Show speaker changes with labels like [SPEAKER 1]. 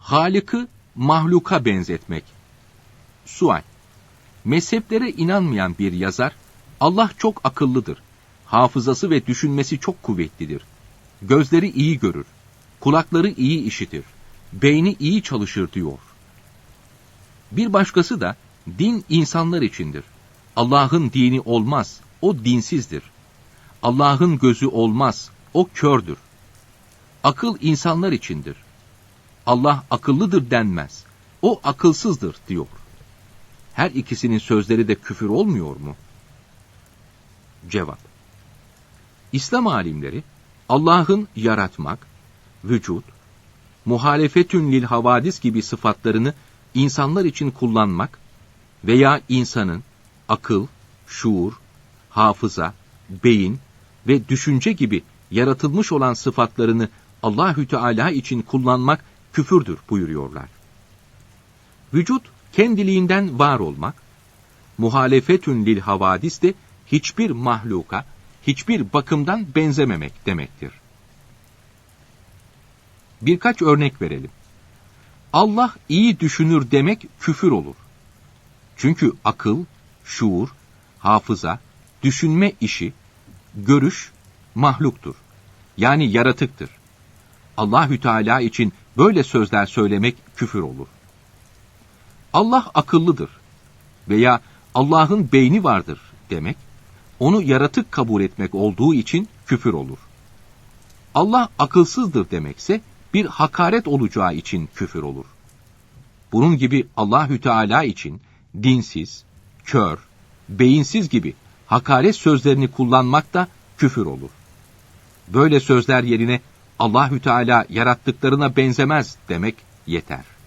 [SPEAKER 1] Halık'ı mahluka benzetmek. Sual. Mezheplere inanmayan bir yazar, Allah çok akıllıdır. Hafızası ve düşünmesi çok kuvvetlidir. Gözleri iyi görür. Kulakları iyi işitir. Beyni iyi çalışır diyor. Bir başkası da din insanlar içindir. Allah'ın dini olmaz, o dinsizdir. Allah'ın gözü olmaz, o kördür. Akıl insanlar içindir. Allah akıllıdır denmez. O akılsızdır diyor. Her ikisinin sözleri de küfür olmuyor mu? Cevap. İslam alimleri Allah'ın yaratmak, vücut, muhalefetün lil havadis gibi sıfatlarını insanlar için kullanmak veya insanın akıl, şuur, hafıza, beyin ve düşünce gibi yaratılmış olan sıfatlarını Allahü Teala için kullanmak küfürdür buyuruyorlar. Vücut kendiliğinden var olmak, muhalefetün lil havadis de hiçbir mahluka, hiçbir bakımdan benzememek demektir. Birkaç örnek verelim. Allah iyi düşünür demek küfür olur. Çünkü akıl, şuur, hafıza, düşünme işi, görüş mahluktur. Yani yaratıktır. Allahü Teala için böyle sözler söylemek küfür olur. Allah akıllıdır veya Allah'ın beyni vardır demek, onu yaratık kabul etmek olduğu için küfür olur. Allah akılsızdır demekse bir hakaret olacağı için küfür olur. Bunun gibi Allahü Teala için dinsiz, kör, beyinsiz gibi hakaret sözlerini kullanmak da küfür olur. Böyle sözler yerine Allahü Teala yarattıklarına benzemez demek yeter.